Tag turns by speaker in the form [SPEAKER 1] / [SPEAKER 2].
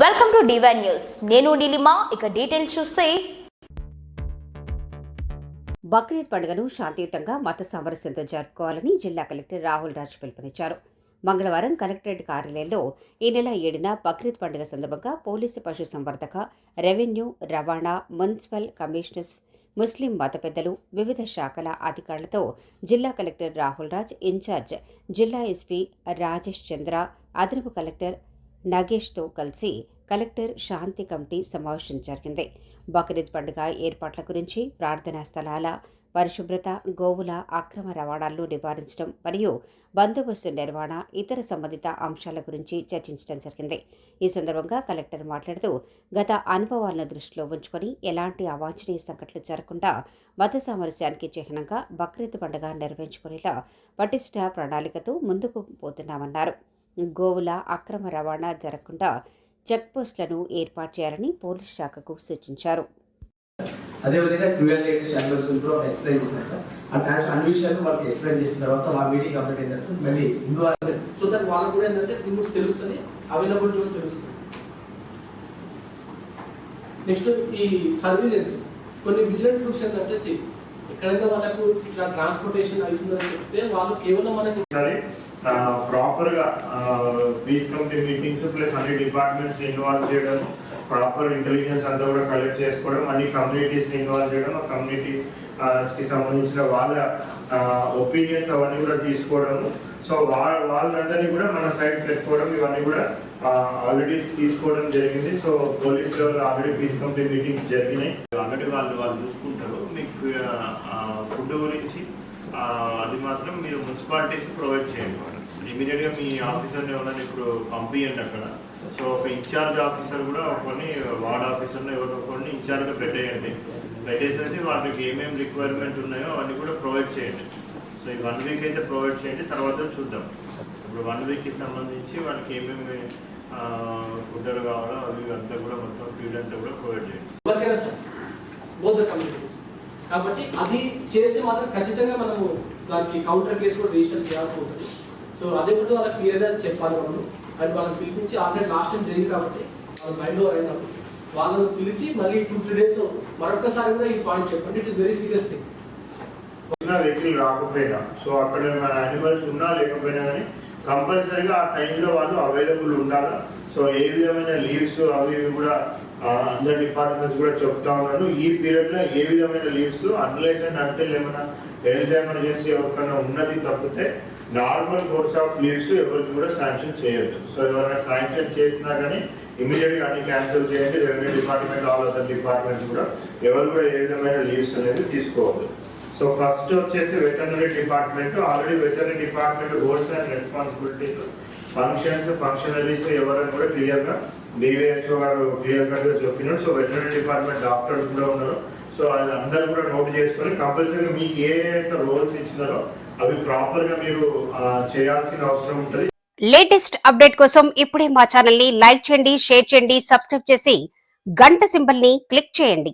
[SPEAKER 1] Welcome to divine news నేను నీలిమా ఇక details చూస్తే.
[SPEAKER 2] బక్రీద్ పండుగను శాంతియుతంగా మత సామరస్యంతో జరుపుకోవాలని జిల్లా కలెక్టర్ రాహుల్ రాజ్ పిలుపునిచ్చారు. మంగళవారం కలెక్టరేట్ కార్యాలయంలో ఈ నెల ఏడున బక్రీద్ పండుగ సందర్భంగా పోలీసు పశు సంవర్ధక రెవెన్యూ రవాణా మున్సిపల్ కమిషనర్స్ ముస్లిం మత పెద్దలు వివిధ శాఖల అధికారులతో జిల్లా కలెక్టర్ రాహుల్ రాజ్ ఇన్ఛార్జ్ జిల్లా ఎస్పీ రాజేష్ చంద్ర అదనపు కలెక్టర్ నాగేష్తో కలిసి కలెక్టర్ శాంతి కమిటీ సమావేశం జరిగింది. బక్రీద్ పండుగ ఏర్పాట్ల గురించి ప్రార్థనా స్థలాల పరిశుభ్రత గోవుల అక్రమ రవాణాలను నివారించడం మరియు బందోబస్తు నిర్వహణ ఇతర సంబంధిత అంశాల గురించి చర్చించడం జరిగింది. ఈ సందర్భంగా కలెక్టర్ మాట్లాడుతూ గత అనుభవాలను దృష్టిలో ఉంచుకొని ఎలాంటి అవాంఛనీయ సంఘటనలు జరగకుండా మత సామరస్యానికి చిహ్నంగా బక్రీద్ పండుగ నిర్వహించుకునేలా పటిష్ట ప్రణాళికతో ముందుకు పోతున్నామన్నారు. గోవుల అక్రమ రవాణా జరగకుండా చెక్ పోస్టులను ఏర్పాటు చేయాలని పోలీస్ శాఖకు సూచించారు.
[SPEAKER 3] అదేవిధంగా క్రూయల్ లేడీస్ ఛాంబర్స్ కూడా ఎక్స్ప్లెయిన్ చేశారు. సార్ ఆ ట్రాన్స్ అన్ని విషయాలు వాళ్ళకి ఎక్స్ప్లెయిన్ చేసిన తర్వాత మా మీటింగ్ కంప్లీట్ అయిన తర్వాత మళ్ళీ హిందూ
[SPEAKER 4] సో దట్ వాళ్ళకు కూడా ఏంటంటే లిమిట్స్ తెలుస్తుంది అవైలబిలిటీ కూడా తెలుస్తుంది. నెక్స్ట్ ఈ సర్వీలెన్స్ కొన్ని విజిలెంట్ గ్రూప్స్ ఏంటంటే ఎక్కడైతే వాళ్ళకు ఇట్లా ట్రాన్స్పోర్టేషన్ అవుతుందని చెప్తే వాళ్ళు కేవలం మనకి
[SPEAKER 5] సరే ప్రాపర్గా పీస్ కమిటీ మీటింగ్స్ ప్లస్ అన్ని డిపార్ట్మెంట్స్ ఇన్వాల్వ్ చేయడం ప్రాపర్ ఇంటెలిజెన్స్ అంతా కూడా కలెక్ట్ చేసుకోవడం అన్ని కమ్యూనిటీస్ ఇన్వాల్వ్ చేయడం ఆ కమ్యూనిటీ కి సంబంధించిన వాళ్ళ ఒపీనియన్స్ అవన్నీ కూడా తీసుకోవడం. సో వాళ్ళ వాళ్ళందరినీ కూడా మన సైడ్ పెట్టుకోవడం ఇవన్నీ కూడా ఆల్రెడీ తీసుకోవడం జరిగింది. So police level already peace committee meetings జరిగినాయి. ఆల్రెడీ వాళ్ళు వాళ్ళు చూసుకుంటారు ఫుడ్ గురించి అది మాత్రం మీరు మున్సిపాలిటీస్ ప్రొవైడ్ చేయండి. ఇమీడియట్గా మీ ఆఫీసర్ని ఎవరైనా ఇప్పుడు పంపించండి అక్కడ. సో ఒక ఇన్ఛార్జ్ ఆఫీసర్ కూడా కొన్ని వార్డ్ ఆఫీసర్లో ఎవరో కొన్ని ఇన్ఛార్జ్గా పెట్టేయండి. పెట్టేసేసి వాళ్ళకి ఏమేమి రిక్వైర్మెంట్ ఉన్నాయో అవన్నీ కూడా ప్రొవైడ్ చేయండి. సో ఈ వన్ వీక్ అయితే ప్రొవైడ్ చేయండి తర్వాత చూద్దాం. ఇప్పుడు వన్ వీక్కి సంబంధించి వాళ్ళకి ఏమేమి ఫుడ్లు కావాలో అవి అంతా కూడా మొత్తం ఫీడ్ అంతా కూడా ప్రొవైడ్ చేయండి.
[SPEAKER 4] కాబట్టి అది చేస్తే మాత్రం ఖచ్చితంగా మనము దానికి కౌంటర్ కేసు కూడా రిజిస్టర్ చేయాల్సి ఉంటుంది. సో అదే కూడా వాళ్ళకి క్లియర్గా చెప్పాలి మనం. అది వాళ్ళని పిలిపించి ఆల్రెడీ లాస్ట్ టైం జరిగింది కాబట్టి వాళ్ళ మైండ్లో అయినప్పుడు వాళ్ళని పిలిచి మళ్ళీ టూ త్రీ డేస్ మరొకసారి కూడా ఈ పాయింట్ చెప్పండి. It is very serious thing
[SPEAKER 5] vehicle రాకపోయినా. సో అక్కడ మన యానిమల్స్ ఉన్నా లేకపోయినా కానీ కంపల్సరీగా ఆ టైంలో వాళ్ళు అవైలబుల్ ఉండాలా? సో ఏ విధమైన లీవ్స్ అవి కూడా అందరి డిపార్ట్మెంట్స్ కూడా చెప్తా ఉన్నాను. ఈ పీరియడ్లో ఏ విధమైన లీవ్స్ అన్లెస్ అండ్ అంటే ఏమైనా హెల్త్ ఎమర్జెన్సీ ఎవరికైనా ఉన్నది తప్పితే నార్మల్ కోర్స్ ఆఫ్ లీవ్స్ ఎవరికి కూడా శాంక్షన్ చేయొచ్చు సో ఎవరైనా శాంక్షన్ చేసినా కానీ ఇమీడియట్గా అన్ని క్యాన్సిల్ చేయండి. Revenue department all other departments కూడా ఎవరు కూడా ఏ విధమైన లీవ్స్ అనేది తీసుకోవద్దు. సో ఫస్ట్ వచ్చేసి veterinary department already veterinary department roles and responsibilities functions functionaries ఎవరైనా కూడా క్లియర్గా డివిహెచ్ఓ గారు క్లియర్ కట్ చెప్పినారు సో వెటరీ డిపార్ట్మెంట్ డాక్టర్స్ కూడా ఉన్నారు. సో అది అందరు కూడా నోట్ చేసుకొని కంపల్సరీగా మీకు ఏ అయితే రోల్స్ ఇచ్చినారో అవి ప్రాపర్గా మీరు చేయాల్సిన అవసరం ఉంటుంది.
[SPEAKER 2] లేటెస్ట్ అప్డేట్ కోసం ఇప్పుడే మా ఛానల్ని లైక్ చేయండి షేర్ చేయండి సబ్స్క్రైబ్ చేసి గంట సింబల్ని క్లిక్ చేయండి.